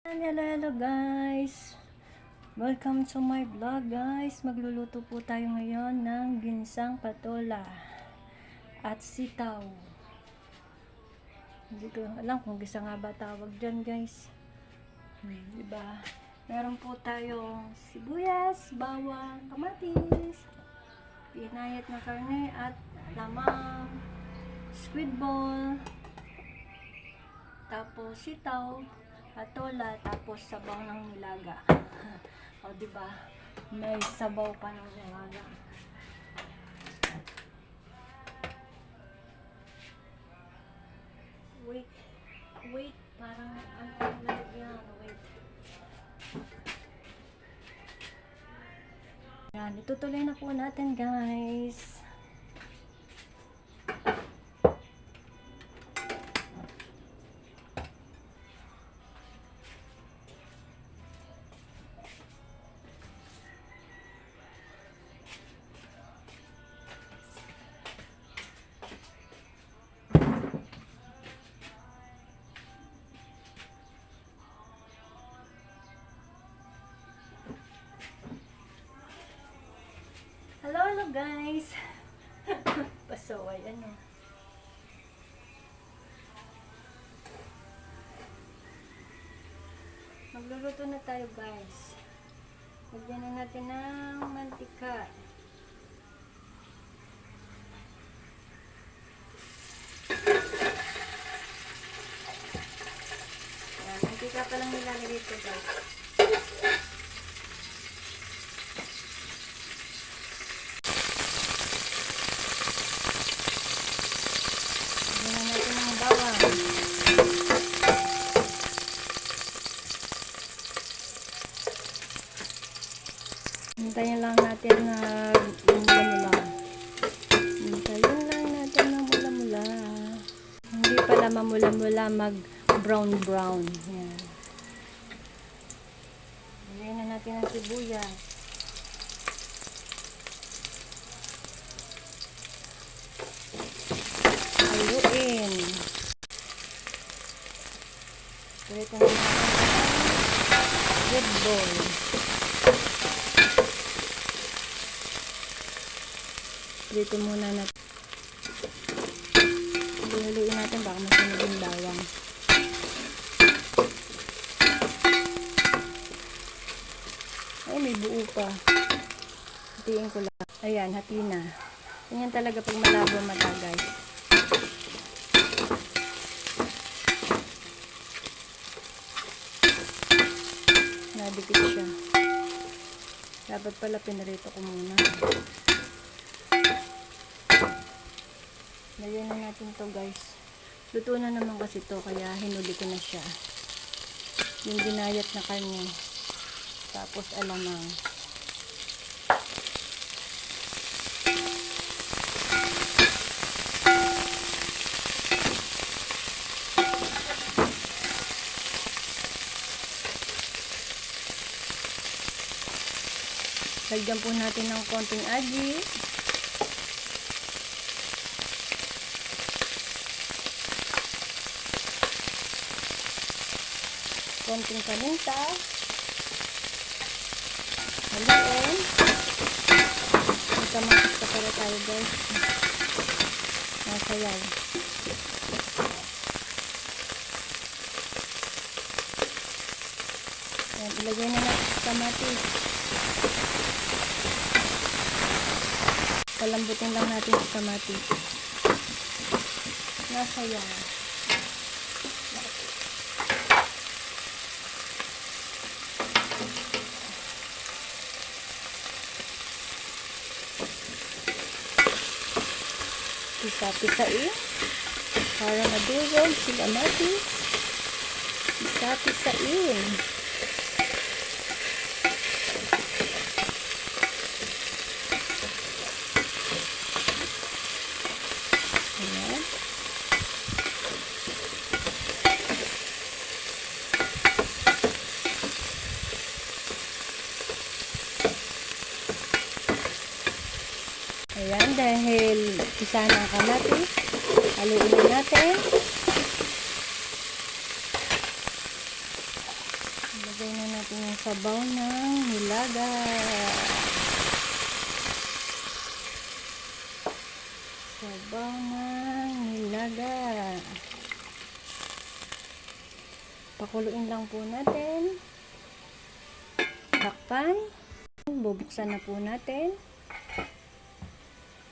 Hello, hello guys! Welcome to my vlog guys. Magluluto po tayo ngayon ng ginsang patola at sitaw. Hindi ko alam kung gisa nga ba tawag dyan guys. Hmm, diba? Meron po tayong sibuyas, bawang, kamatis, pinayat na karne at lamang, squid ball, tapos sitaw, patola, tapos sabaw ng nilaga. o, di ba? May sabaw pa ng nilaga. Wait, wait, parang ano ang lalagyan, wait. Yan, itutuloy na po natin guys. Hello, guys! Pasaway, ano? Magluluto na tayo guys. Lagyan na natin ng mantika. Yan, mantika pa lang nilalagay ko guys. Lagyan na natin ng bawang. Hintayin lang natin na mula-mula. Hintayin lang natin na mula-mula. Hindi pala mag brown-brown. Yan. Lagyan na natin ang sibuyas. Haluin. Prito na natin ball. Prito muna natin. Haluin natin baka masunog yung bawang. Ay, may buo pa. Hatiin ko lang. Ayan, hati na. Talaga pag malabo mata, guys. Nadikit siya. Dapat pala pinarito ko muna. Lagyan na natin to guys. Luto na naman kasi to kaya hinuli ko na siya. Yung ginayat na kanya. Tapos alamang. Lagyan po natin ng konting aji. Konting paminta. Haluin. Magkamakas pa pala tayo guys. Nasayaw. Yan, ilagay na natin sa kamatis. Palambutin lang natin sa kamatis. Nasayaw. Pisa-pisain para madurog sila natin. Pisa-pisain. Ayan. Ayan, dahil isa na ang kamatis, haluin na natin. Ilagay na natin yung sabaw ng nilaga. Sabaw ng nilaga. Pakuluin lang po natin. Takpan. Bubuksan na po natin.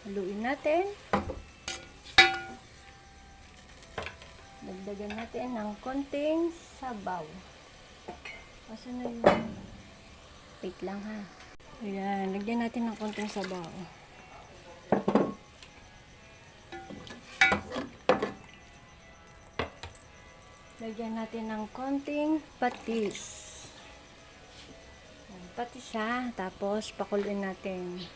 Haluin natin. Dagdagan natin ng konting sabaw. Asa na yun? Wait lang ha. Ayan, lagyan natin ng konting sabaw. Lagyan natin ng konting patis. Patis ha. Tapos, pakuluin natin.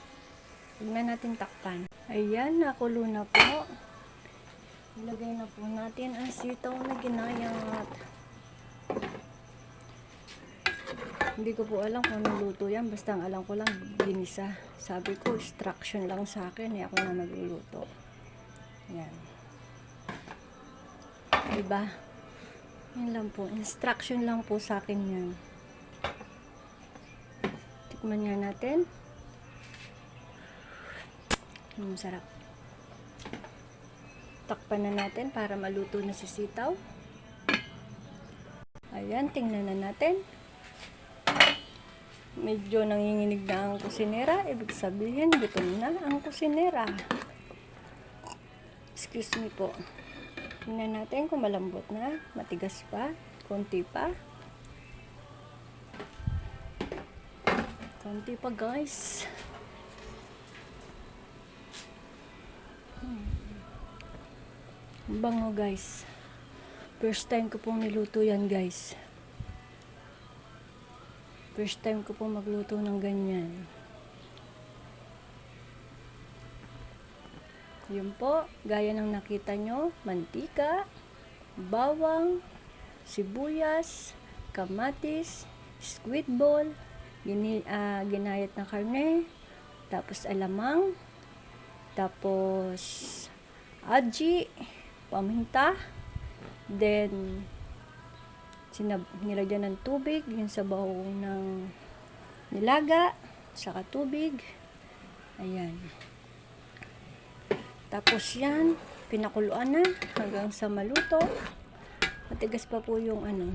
Na natin takpan. Ayan, nakulo na po. Ilagay na po natin ang sitaw na ginayat. Hindi ko po alam kung anong luto yan. Basta alam ko lang, ginisa. Sabi ko, instruction lang sa akin. Eh, ako na nagluluto. Yan. Diba? Yan lang po. Instruction lang po sa akin yan. Tikman nga natin. Hmm, sarap. Takpan na natin para maluto na si sitaw. Ayan, tingnan na natin. Medyo nanginginig na ang kusinera. Ibig sabihin, gutom na ang kusinera. Excuse me po. Tingnan natin kung malambot na. Matigas pa. Konti pa. Konti pa guys. Ang Bango guys. First time ko pong niluto yan guys. First time ko pong magluto ng ganyan. Yun po, gaya ng nakita nyo, mantika, bawang, sibuyas, kamatis, squid ball, gini, ah, ginayat na karne, tapos alamang, tapos aji, paminta, then sinab nilagyan ng tubig, yung sabaw ng nilaga, saka tubig, ayan. Tapos yan, pinakuluan na hanggang sa maluto. Matigas pa po yung ano,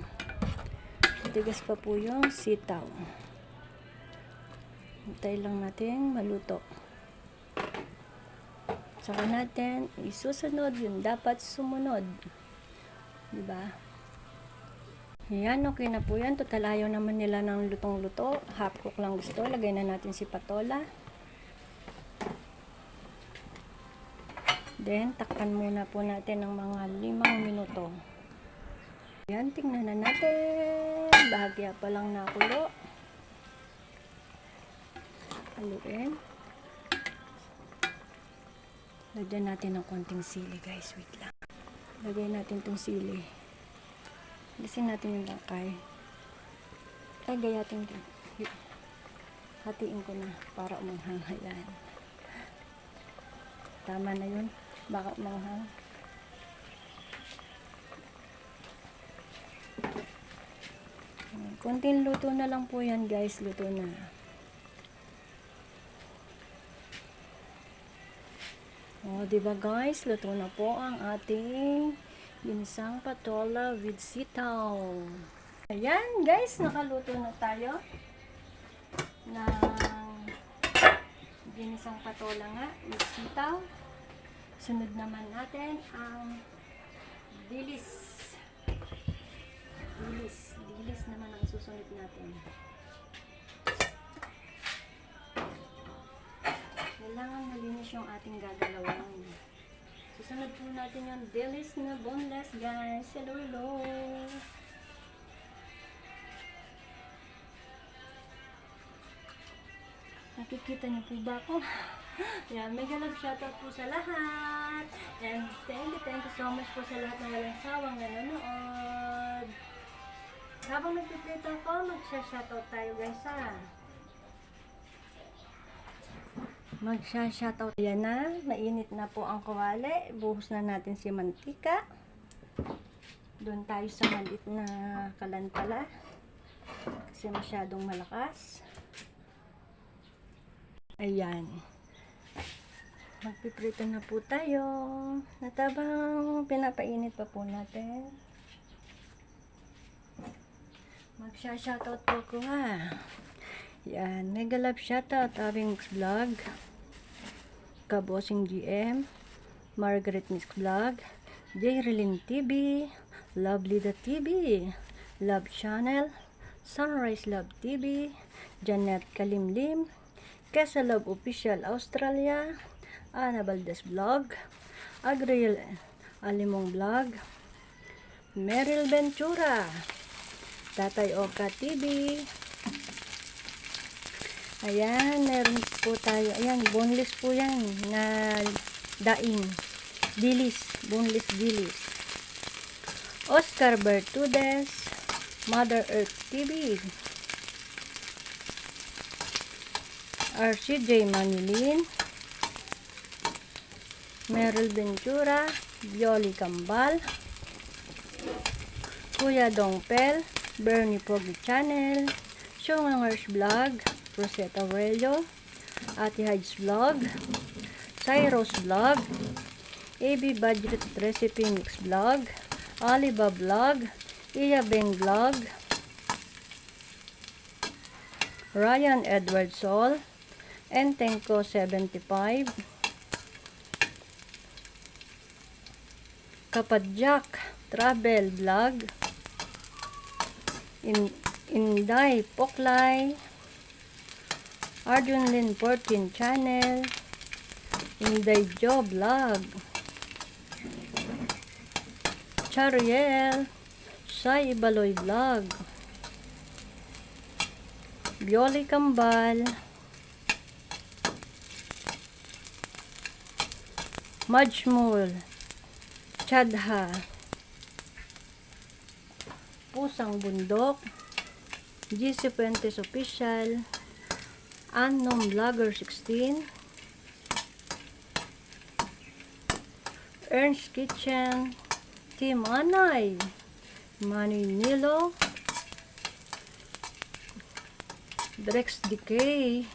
matigas pa po yung sitaw. Hintay lang natin maluto. Saka natin isusunod yung dapat sumunod. Diba? Yan, okay na po yan. Total ayaw naman nila ng lutong-luto. Half cook lang gusto. Lagay na natin si patola. Then, takpan muna po natin ng mga limang minuto. Yan, tingnan na natin. Bahagya pa lang nakulo. Haluin. Lagyan natin ng konting sili, guys. Wait lang. Lagay natin tong sili. Alisin natin yung lakay. Ay, gayatin din. Hatiin ko na para umanghang. Ayan. Tama na yun. Baka umanghang. Konting luto na lang po yan guys. Luto na. O, di ba guys? Luto na po ang ating ginisang patola with sitaw. Ayan guys, nakaluto na tayo ng ginisang patola nga with sitaw. Sunod naman natin ang dilis. Dilis. Dilis naman ang susunod natin. Kailangan malinis yung ating gagalawan. Susunod po natin yung dilis na boneless, guys. Hello, hello. Nakikita niyo po ba ako? Yan, mega love shoutout po sa lahat. And thank you, thank you so much po sa lahat ng walang sawang nanonood. Habang nagpiplito ako, magsha-shoutout tayo guys ha. Magsha-shoutout. Yan na, mainit na po ang kawali. Buhos na natin si mantika. Doon tayo sa maliit na kalan pala. kasi masyadong malakas. Ayan. Magpiprito na po tayo. Natabang pinapainit pa po natin. Magsha-shoutout po ko ha. Yan. Mega love shoutout aming vlog. Kabosing GM. Margaret Miss Vlog. J. Relin TV. Lovely the TV. Love Channel. Sunrise Love TV. Janet Kalimlim. Kesa Love Official Australia. Ana Valdez Vlog. Agriel Alimong Vlog. Meryl Ventura. Tatay Oka TV. Ayan, meron po tayo. Ayan, boneless po yan na daing. Dilis, boneless dilis. Oscar Bertudes, Mother Earth TV. RCJ Manilin, Meryl Ventura, Violi Kambal, Kuya Dongpel, Bernie Pogi Channel, Shongangers Vlog, Rosetta Aurelio, Ate Haj's Vlog, Cyrus Vlog, AB Budget Recipe Mix Vlog, Aliba Vlog, Iya Beng Vlog, Ryan Edward Sol, Entenko 75, Kapadjak Travel Vlog, In Inday Poklay, Arjun Lin 14 Channel, Inday Joe Vlog, Chariel, Sai Ibaloy Vlog, Bioli Kambal, Majmul, Chadha, Pusang Bundok, GC Puentes Official, Unknown Vlogger 16, Ernst Kitchen, Team Anay, Manny Nilo, Drex Decay,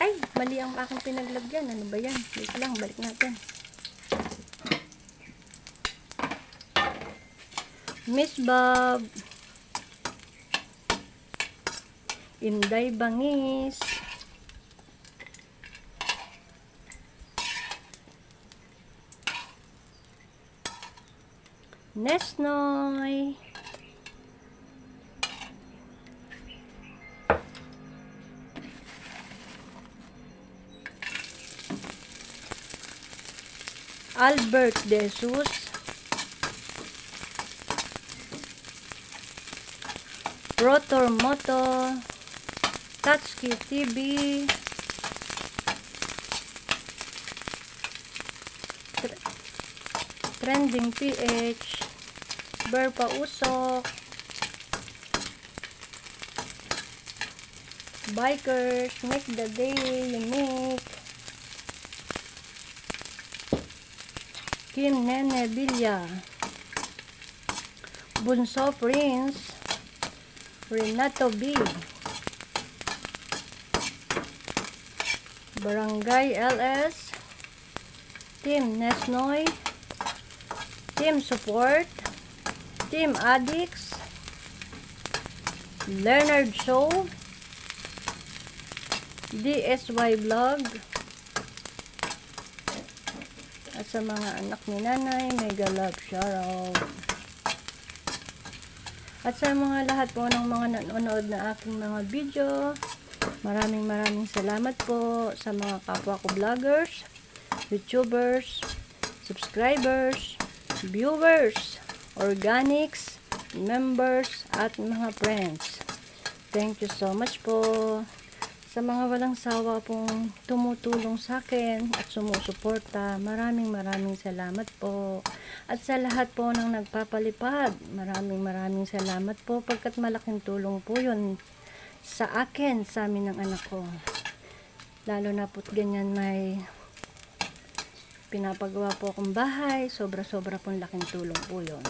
Ay, mali ang aking pinaglagyan. Ano ba yan? Wait lang, balik natin. Miss Bob. Inday Bangis. Nesnoy. Albert De Jesus. Rotor Moto. Tatsuki TV. Tr- Trending PH. Berpa Usok. Bikers, make the day unique. Kim Nene Villa. Bunso Prince. Renato B. Barangay LS. Team Nesnoy. Team Support. Team Addicts. Leonard Show. DSY Vlog. At sa mga anak ni nanay, mega love shoutout. At sa mga lahat po ng mga nanonood na aking mga video, maraming maraming salamat po sa mga kapwa ko vloggers, youtubers, subscribers, viewers, organics, members, at mga friends. Thank you so much po sa mga walang sawa pong tumutulong sa akin at sumusuporta. Maraming maraming salamat po. At sa lahat po ng nagpapalipad, maraming maraming salamat po pagkat malaking tulong po yun sa akin, sa amin ng anak ko. Lalo na po't ganyan may pinapagawa po akong bahay. Sobra-sobra pong laking tulong po yun.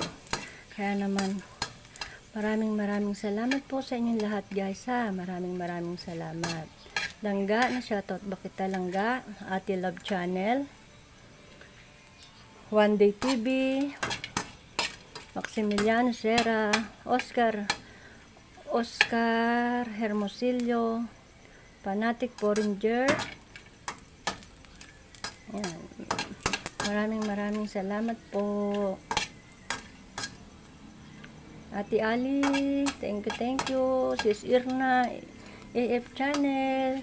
Kaya naman, maraming maraming salamat po sa inyong lahat guys ha. Maraming maraming salamat. Langga, na shoutout ba kita Langga? Ate Love Channel. One Day TV. Maximiliano Serra. Oscar. Oscar Hermosillo. Fanatic Foreigner. Ayan. Maraming maraming salamat po. Ate Ali, thank you, thank you. Sis Irna, AF Channel,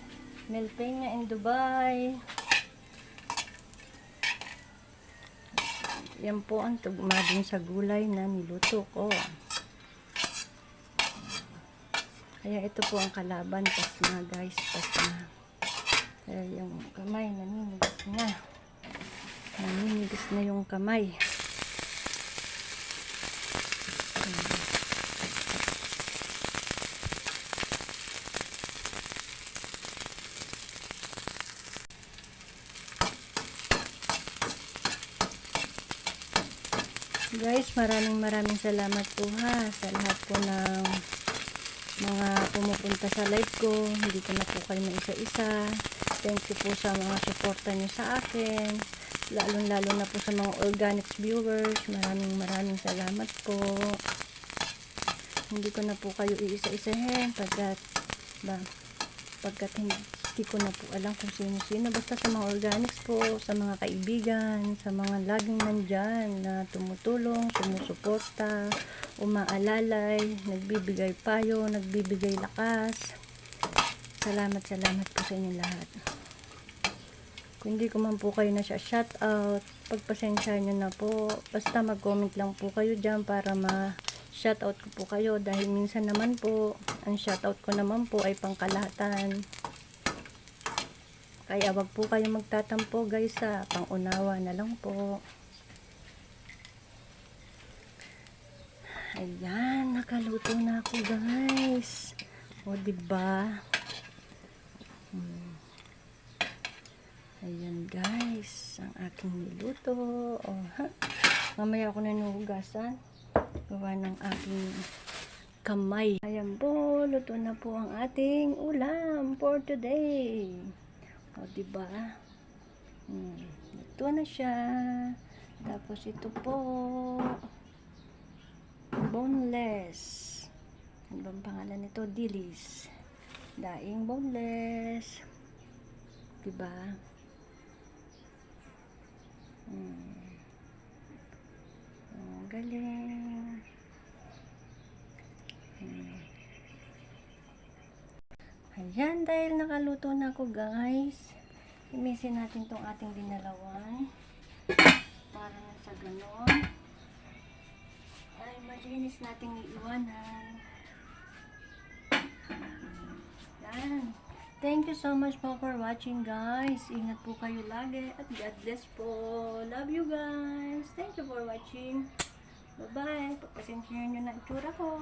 Mel Peña in Dubai. Yan po ang tugma din sa gulay na niluto ko. Kaya ito po ang kalaban. Pas na guys, pas na. Kaya yung kamay naninigas na. Naninigas na yung kamay. Guys, maraming maraming salamat po ha sa lahat po ng mga pumupunta sa live ko. Hindi ko na po kayo na isa-isa. Thank you po sa mga suporta nyo sa akin. Lalong-lalo na po sa mga organics viewers. Maraming maraming salamat po. Hindi ko na po kayo iisa-isahin pagkat ba, pagkat hindi ko na po alam kung sino-sino. Basta sa mga organics po, sa mga kaibigan, sa mga laging nandyan na tumutulong, sumusuporta, umaalalay, nagbibigay payo, nagbibigay lakas. Salamat, salamat po sa inyo lahat. Kung hindi ko man po kayo na siya shout out, pagpasensya nyo na po. Basta mag-comment lang po kayo dyan para ma shout out ko po kayo dahil minsan naman po, ang shout out ko naman po ay pangkalahatan. Kaya wag po kayo magtatampo guys sa pangunawa na lang po. Ayan, nakaluto na ako guys. O diba? Hmm. Ayan guys, ang aking niluto. O ha? Mamaya ako na nuhugasan. Gawa ng aking kamay. Ayan po, luto na po ang ating ulam for today. O, diba? Hmm, luto na siya. Tapos ito po, boneless. Ano bang pangalan nito? Dilis. Daing boneless. Diba? Hmm. Oh, galing. Hmm. Ayan, dahil nakaluto na ako guys. Imisin natin tong ating dinalawan. Para na sa ganon. Ay, malinis nating iiwanan. Yan. Thank you so much po for watching guys. Ingat po kayo lagi at God bless po. Love you guys. Thank you for watching. Bye-bye. Pagpasensya nyo na itsura ko.